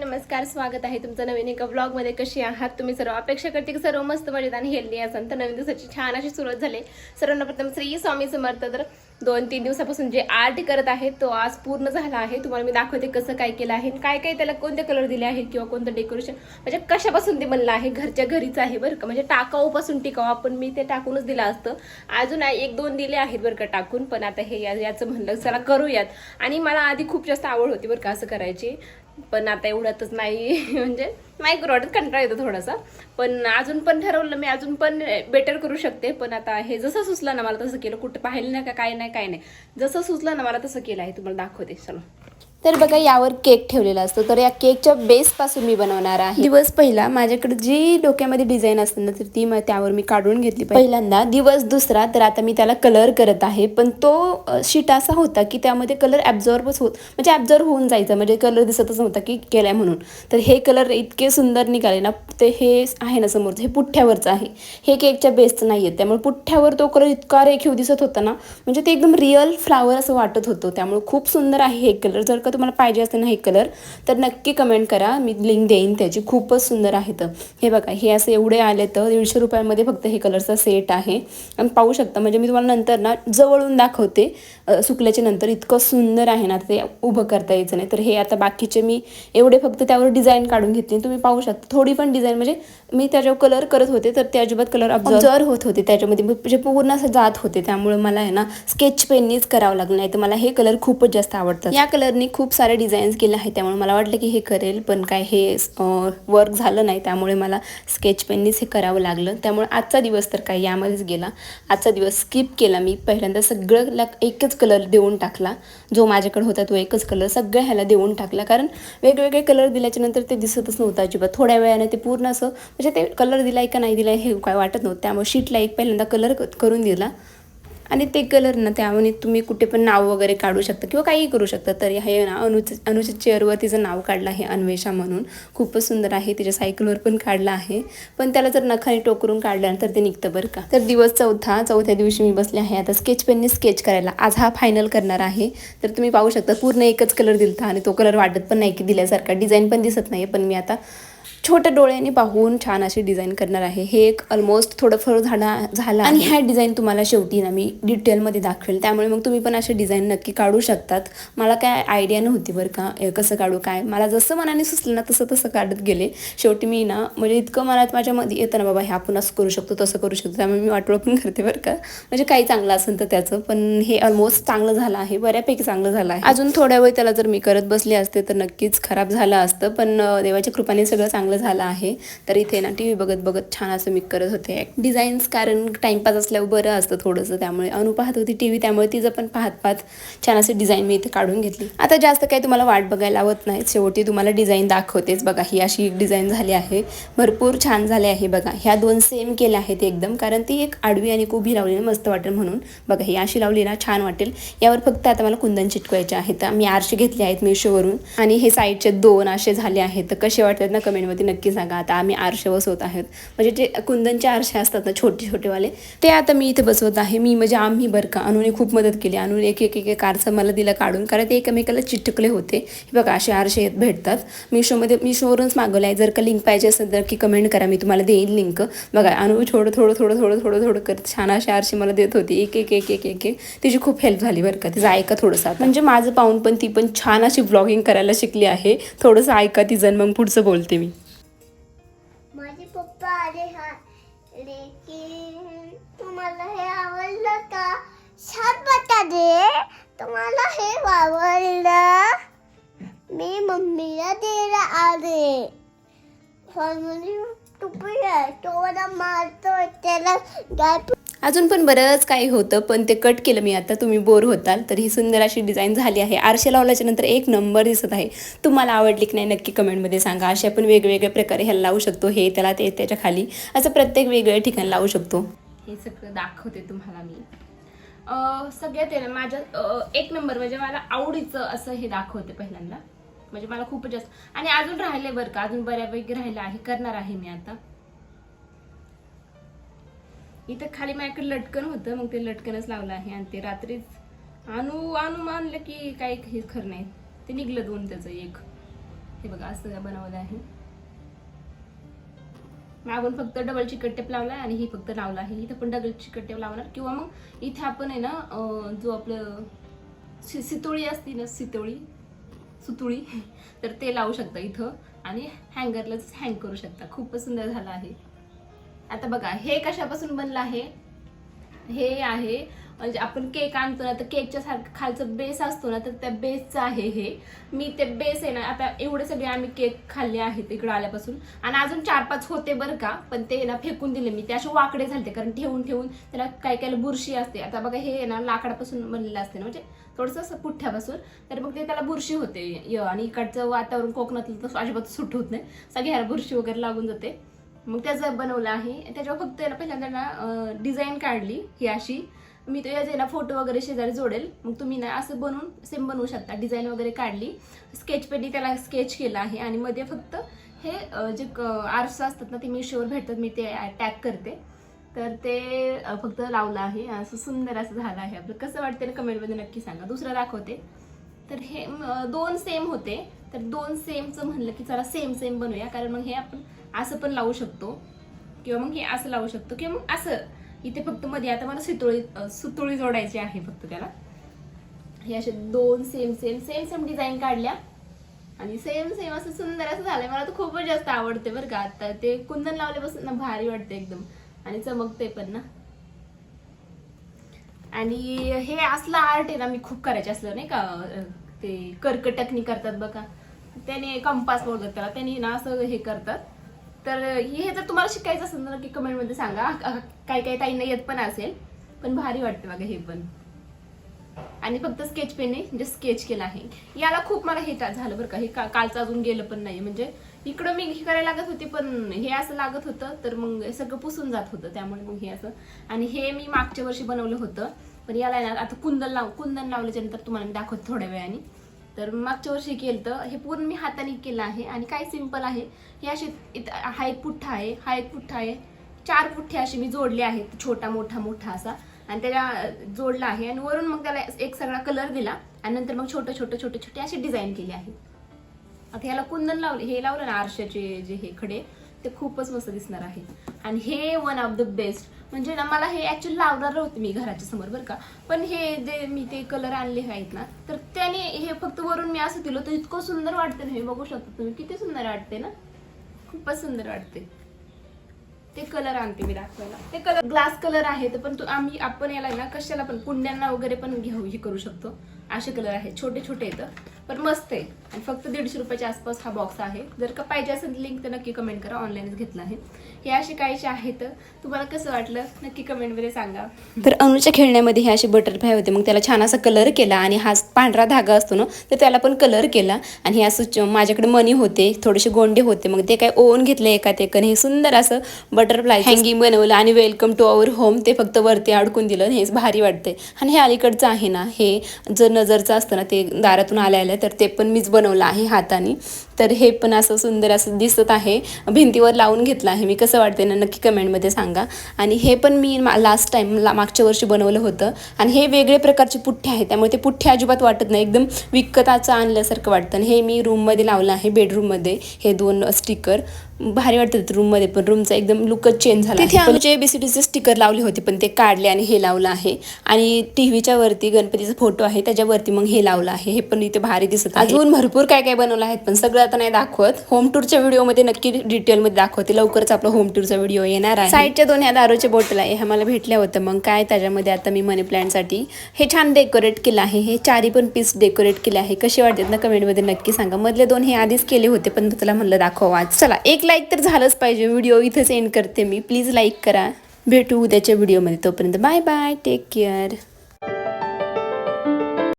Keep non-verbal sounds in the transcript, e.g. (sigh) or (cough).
नमस्कार स्वागत आहे तुमचं नवीन एका व्लॉगमध्ये कशी आहात तुम्ही? सर्व अपेक्षा करते की सर्व मस्त मजेत आणि हेल्दी असाल तर नवीन दिवसाची छान अशी सुरुवात झाली. सर्वांना प्रथम श्री स्वामी समर्थ. तर दोन तीन दिवसापासून जे आर्ट करत आहे तो आज पूर्ण झाला आहे. तुम्हाला मी दाखवते कसं काय केलं आहे काय काय त्याला कोणते कलर दिले आहेत किंवा कोणतं डेकोरेशन म्हणजे कशापासून ते बनलं आहे? घरच्या घरीच आहे बरं का? म्हणजे टाकाऊपासून टिकाऊ आपण मी ते टाकूनच दिलं असतं. अजून आहे- एक दोन दिले आहेत बरं का टाकून. पण आता हे या- याचं म्हणलं चला करूयात. आणि मला आधी खूप जास्त आवड होती बरं का असं करायची. पण आता एवढ्यातच नाही. (laughs) म्हणजे नाही करू वाटत कंटाळा येतो थोडासा. पण अजून पण ठरवलं मी अजून पण बेटर करू शकते. पण आता हे जसं सुचलं ना मला तसं केलं. कुठं पाहिलं नाही का काय नाही काय नाही. जसं सुचलं ना मला तसं केलं आहे. तुम्हाला दाखवते. चलो. तर बघा यावर केक ठेवलेला असतो. तर या केकच्या बेसपासून मी बनवणार आहे. दिवस पहिला माझ्याकडे जी डोक्यामध्ये डिझाईन असते ना तर ती त्यावर मी काढून घेतली पहिल्यांदा दिवस दुसरा तर आता मी त्याला कलर करत आहे. पण तो शीट असा होता की त्यामध्ये कलर ॲब्झॉर्बच होत म्हणजे ॲब्झॉर्ब होऊन जायचा. म्हणजे कलर दिसतच नव्हता की केलाय म्हणून. तर हे कलर इतके सुंदर निघाले ना ते हे आहे ना समोरचं हे पुठ्ठ्यावरचं आहे. हे केकच्या बेसचं नाही आहे त्यामुळे पुठ्ठ्यावर तो कलर इतका रेखीव दिसत होता ना म्हणजे ते एकदम रिअल फ्लावर असं वाटत होतं. त्यामुळे खूप सुंदर आहे हे कलर जर का तुम्हाला पाहिजे असेल ना हे कलर तर नक्की कमेंट करा. मी लिंक देईन त्याची. खूपच सुंदर आहे तर. हे बघा हे असे एवढे आले तर दीडशे रुपयांमध्ये फक्त हे कलरचा सेट आहे. आणि पाहू शकता म्हणजे मी तुम्हाला नंतर ना जवळून दाखवते. सुकल्याच्या नंतर इतकं सुंदर आहे ना ते उभं करता यायचं नाही. तर हे आता बाकीचे मी एवढे फक्त त्यावर डिझाईन काढून घेतली तुम्ही पाहू शकता. थोडी पण डिझाईन म्हणजे मी त्याच्यावर कलर करत होते तर ते अजिबात कलर ऑब्झर्व होत होते त्याच्यामध्ये. म्हणजे पूर्ण असं जात होते. त्यामुळे मला आहे ना स्केच पेननीच करावं लागलं नाही. तर मला हे कलर खूपच जास्त आवडतात या कलरनी खूप सारे डिझाईन्स केले आहेत. त्यामुळे मला वाटलं की हे करेल पण काय हे वर्क झालं नाही. त्यामुळे मला स्केच पेननीच हे करावं लागलं. त्यामुळे आजचा दिवस तर काय यामध्येच गेला. आजचा दिवस स्किप केला मी. पहिल्यांदा सगळं ला एकच कलर देऊन टाकला. जो माझ्याकडे होता तो एकच कलर सगळ्या ह्याला देऊन टाकला. कारण वेगवेगळे कलर दिल्याच्या नंतर ते दिसतच नव्हतं अजिबात. थोड्या वेळाने ते पूर्ण असं म्हणजे ते कलर दिलाय का नाही दिलाय हे काय वाटत नव्हतं. त्यामुळे शीटला एक पहिल्यांदा कलर करून दिला. आणि ते कलर ना त्यामुळे तुम्ही कुठे पण नाव वगैरे काढू शकता किंवा काहीही करू शकता. तर हे ना अनुच अनुच्या चेअरवर तिचं नाव काढलं आहे अन्वेषा म्हणून. खूपच सुंदर आहे. तिच्या सायकलवर पण काढलं आहे. पण त्याला जर नखाने टोकरून काढल्यानंतर ते निघतं बरं का. तर दिवस चौथा चौथ्या दिवशी मी बसले आहे. आता स्केच पेनने स्केच करायला. आज हा फायनल करणार आहे. तर तुम्ही पाहू शकता पूर्ण एकच कलर दिलता आणि तो कलर वाटत पण नाही की दिल्यासारखा. डिझाईन पण दिसत नाही पण मी आता छोट्या डोळ्यांनी पाहून छान अशी डिझाईन करणार आहे. हे एक ऑलमोस्ट थोडंफार झाला झाला आणि ह्या डिझाईन तुम्हाला शेवटी ना मी डिटेलमध्ये दाखवेल. त्यामुळे मग तुम्ही पण असे डिझाईन नक्की काढू शकतात. मला काय आयडिया नव्हती बरं का कसं काढू काय? मला जसं मनाने सुचलं ना तसं तसं काढत गेले. शेवटी मी ना म्हणजे इतकं मनात माझ्यामध्ये येतं ना बाबा हे आपण असं करू शकतो तसं करू शकतो. त्यामुळे मी वाटोळं पण करते बरं का. म्हणजे काही चांगलं असेल तर त्याचं पण हे ऑलमोस्ट चांगलं झालं आहे. बऱ्यापैकी चांगलं झालं आहे. अजून थोड्या वेळ त्याला जर मी करत बसले असते तर नक्कीच खराब झालं असतं. पण देवाच्या कृपाने सगळं चांगलं झालं आहे. तर इथे ना टी व्ही बघत बघत छान असं मी करत होते. डिझाईन्स कारण टाईमपास असल्यावर बरं असतं थोडंसं. त्यामुळे अनु पाहत होती टी व्ही त्यामुळे तिचं पण पाहत पाहत छान असे डिझाईन मी इथे काढून घेतली. आता जास्त काही तुम्हाला वाट बघायला लावत नाही. शेवटी तुम्हाला डिझाईन दाखवतेच बघा. ही अशी एक डिझाईन झाली आहे. भरपूर छान झाले आहे बघा. ह्या दोन सेम केल्या आहेत एकदम. कारण ती एक आडवी आणि कुभी उभी लावली ना मस्त वाटेल म्हणून. बघा ही अशी लावली ना छान वाटेल. यावर फक्त आता मला कुंदन चिटकवायचे आहेत. मी आरशी घेतले आहेत मेशोवरून आणि हे साईडचे दोन असे झाले आहेत. तर कसे वाटतात ना कमेंटमध्ये नक्की सांगा. आता आम्ही आरशे बसवत आहेत. म्हणजे जे कुंदनचे आरशे असतात ना छोटे छोटेवाले ते आता मी इथे बसवत आहे. मी म्हणजे आम्ही बरं का. अनुने खूप मदत केली. अनुन एक एक एक आरसा मला दिला काढून. कारण ते एकमेकाला चिटकले होते. हे बघा असे आरशे भेटतात. मिशोमध्ये मिशोवरूनच मागवलं आहे जर का लिंक पाहिजे असेल तर की कमेंट करा. मी तुम्हाला देईन लिंक बघा अनु थोडं थोडं थोडं थोडं थोडं थोडं करत छान असे आरशे मला देत होती. एक एक एक एक एक एक. तिची खूप हेल्प झाली बरं का. तिचं ऐका थोडंसं म्हणजे माझं पाहून पण ती पण छान अशी ब्लॉगिंग करायला शिकली आहे. थोडंसं ऐका तिचं मग पुढचं बोलते मी. पप्पा हा लेकिन तुम्हाला हे आवडलं का? छान बता दे. तुम्हाला हे आवडलं? मी मम्मीला द्यायला आले. फॉर्मली टुपी आहे तो मला मारतोय. त्याला गाय अजून पण बरंच काही होतं पण ते कट केलं मी आता. तुम्ही बोर होताल तर ही सुंदर अशी डिझाईन झाली आहे. आरशे लावल्याच्या नंतर एक नंबर दिसत आहे. तुम्हाला आवडली की नाही नक्की कमेंटमध्ये सांगा. असे आपण वेगवेगळ्या प्रकारे ह्याला लावू शकतो. हे त्याला ते त्याच्याखाली असं प्रत्येक वेगळ्या ठिकाणी लावू शकतो. हे सगळं दाखवते तुम्हाला मी. सगळ्यात आहे ना माझ्या एक नंबर म्हणजे मला आवडीचं असं हे दाखवते पहिल्यांदा. म्हणजे मला खूपच जास्त आणि अजून राहिले बरं का? अजून बऱ्यापैकी राहिलं आहे करणार आहे मी आता. इथं खाली माझ्याकडे लटकन होतं मग ते लटकनच लावलं आहे आणि ते रात्रीच आणू आणू मानलं की काही हे खरं नाही. ते निघलं दोन त्याचं एक. हे बघा असं बनवलं आहे. मागून फक्त डबल चिकट टेप लावला आणि ही फक्त लावला आहे. इथं पण डबल चिकट टेप लावणार. किंवा मग इथे आपण आहे ना जो आपलं सि सितोळी असते ना सितोळी सुतुळी (laughs) तर ते लावू शकता इथं. आणि हँगरलाच हँग करू शकता. खूपच सुंदर झालं आहे. आता बघा हे कशापासून बनलं आहे? हे आहे म्हणजे आपण केक आणतो ना तर केकच्या सारखं खालचं बेस असतो ना तर त्या बेसचं आहे हे. मी ते बेस आहे ना आता एवढे सगळे आम्ही केक खाल्ले आहेत इकडं आल्यापासून. आणि अजून चार पाच होते बरं का पण ते ना फेकून दिले मी. ते असे वाकडे झाले कारण ठेवून ठेवून त्याला काय काही बुरशी असते. आता बघा हे आहे ना लाकडापासून बनलेलं असते ना म्हणजे थोडंसं असं पुठ्ठ्यापासून. तर मग ते त्याला बुरशी होते. य- आणि इकडचं वातावरण कोकणातलं तर अजिबात सुट होत नाही. सगळ्याला बुरशी वगैरे लागून जाते. मग त्याचं बनवलं आहे त्याच्यावर फक्त आहे पहिल्यांदा ना डिझाईन काढली ही अशी. मी तो याचे ना फोटो वगैरे शेजारी जोडेल. मग तुम्ही ना असं बनवून सेम बनवू शकता. डिझाईन वगैरे काढली. स्केच पेनी त्याला स्केच केलं आहे आणि मध्ये फक्त हे जे आर्ट्स असतात ना ते मिशोवर भेटतात. मी ते टॅग करते. तर ते फक्त लावलं आहे. असं सुंदर असं झालं आहे. आपलं कसं वाटतं ना कमेंटमध्ये नक्की सांगा. दुसरं दाखवते. तर हे दोन सेम होते. तर दोन सेमचं म्हणलं की चला सेम सेम बनवूया कारण मग हे आपण असं पण लावू शकतो. किंवा मग हे असं लावू शकतो. किंवा मग असं. इथे फक्त मध्ये आता मला सुतोळी सुतुळी सुतोळी जोडायची आहे फक्त त्याला. हे असे दोन same same same same design काढल्या. आणि सेम सेम असं सुंदर असं झालंय. मला तर खूपच जास्त आवडते बरं का. आता ते कुंदन लावल्यापासून ना भारी वाटते एकदम. आणि चमकते पण ना. आणि हे असलं आर्ट आहे ना मी खूप करायचे असलं नाही का ते कर्कटकनी करतात बघा. त्याने कंपास बोलतात त्याला. त्यांनी ना असं हे करतात. तर हे जर तुम्हाला शिकायचं असेल ना की कमेंटमध्ये सांगा. काय काही काही ताईंना येत पण असेल. पण भारी वाटते बघा हे पण. आणि फक्त स्केच पेनने म्हणजे स्केच केला आहे. याला खूप मला हे झालं बरं का. हे का- कालचं अजून गेलं पण नाही म्हणजे इकडं मी हे करायला लागत होती पण हे असं लागत होतं. तर मग सगळं पुसून जात होतं. त्यामुळे मग हे असं. आणि हे मी मागच्या वर्षी बनवलं होतं. पण याला आहे ना आता कुंदन लाव कुंदन लावल्याच्या नंतर तुम्हाला मी दाखवत थोड्या वेळाने. तर मागच्या वर्षी केलं तर हे पूर्ण मी हाताने केलं आहे आणि काय सिंपल आहे हे असे इथं हा एक पुठ्ठा आहे हा एक पुठ्ठा आहे. चार पुठ्ठे असे मी जोडले आहेत छोटा मोठा मोठा असा. आणि त्याला जोडला आहे आणि वरून मग त्याला एक सगळा कलर दिला आणि नंतर मग छोटे छोटे छोटे छोटे अशी डिझाईन केली आहे. आता ह्याला कुंदन लावले हे लावलं ना आरशाचे जे हे खडे ते खूपच मस्त दिसणार आहे. आणि हे वन ऑफ द बेस्ट म्हणजे ना मला हे ऍक्च्युअली लावणार होते मी घराच्या समोर बरं का. पण हे जे मी ते कलर आणले आहेत ना तर त्याने हे फक्त वरून मी असं दिलं तर इतकं सुंदर वाटतं ना हे बघू शकता तुम्ही किती सुंदर वाटते ना. खूपच सुंदर वाटते ते कलर आणते मी दाखवायला. ते कलर ग्लास कलर आहेत पण तो आम्ही आपण याला ना कशाला पण कुंड्यांना वगैरे पण घेऊ हे करू शकतो. असे कलर आहेत छोटे छोटे येतं पण मस्त आहे. आणि फक्त दीडशे रुपयाच्या आसपास हा बॉक्स आहे. जर का पाहिजे असेल लिंक तर नक्की कमेंट करा. ऑनलाईनच घेतला आहे. हे असे काहीचे आहेत तुम्हाला कसं वाटलं? नक्की कमेंटमध्ये सांगा. तर अनुच्या खेळण्यामध्ये हे असे बटरफ्लाय होते. मग त्याला छान असा कलर केला आणि हा पांढरा धागा असतो ना तर त्याला पण कलर केला. आणि हे असं माझ्याकडे मनी होते थोडेसे गोंडे होते. मग ते काय ओवून घेतले एक आणि हे सुंदर असं बटरफ्लाय हँगिंग बनवलं आणि वेलकम टू अवर होम ते फक्त वरती अडकून दिलं हेच भारी वाटते आणि हे अलीकडचं आहे ना हे जर नजरचं असतं ना ते दारातून आल्या आहे तर ते पण मीच बनवलं आहे हाताने. तर हे पण असं सुंदर असं दिसत आहे. भिंतीवर लावून घेतलं आहे मी. कसं वाटते ना नक्की कमेंटमध्ये सांगा. आणि हे पण मी लास्ट टाईम ला मागच्या वर्षी बनवलं होतं. आणि हे वेगळे प्रकारचे पुठ्ठे आहेत. त्यामुळे ते पुठ्ठे अजिबात वाटत नाही. एकदम विकताचं आणल्यासारखं वाटतं. आणि हे मी रूममध्ये लावलं आहे बेडरूममध्ये हे दोन स्टिकर भारी वाटतात रूममध्ये पण रूमचा एकदम लुकच चेंज झाला. तिथे आमचे एबीसीडीचे स्टिकर लावले होते पण ते काढले आणि हे लावलं आहे. आणि टीव्हीच्या वरती गणपतीचा फोटो आहे त्याच्यावरती मग हे लावलं आहे. हे पण इथे भारी दिसत. अजून भरपूर काय काय बनवलं आहेत पण सगळं आता नाही दाखवत. होम टूरच्या व्हिडिओमध्ये नक्की डिटेलमध्ये दाखवते. लवकरच आपला होम टूरचा व्हिडिओ येणार आहे. साईडच्या दोन ह्या दारूच्या बॉटल आहे ह्या मला भेटल्या होत्या. मग काय त्याच्यामध्ये आता मी मनी प्लॅनसाठी हे छान डेकोरेट केलं आहे. हे चारी पण पीस डेकोरेट केले आहे. कसे वाटतात ना कमेंटमध्ये नक्की सांगा. मधले दोन हे आधीच केले होते पण तुला म्हणलं दाखव चला एक लाईक तर झालंच पाहिजे. व्हिडिओ इथंच एंड करते मी. प्लीज लाईक करा. भेटू उद्याच्या व्हिडिओमध्ये तोपर्यंत बाय बाय टेक केअर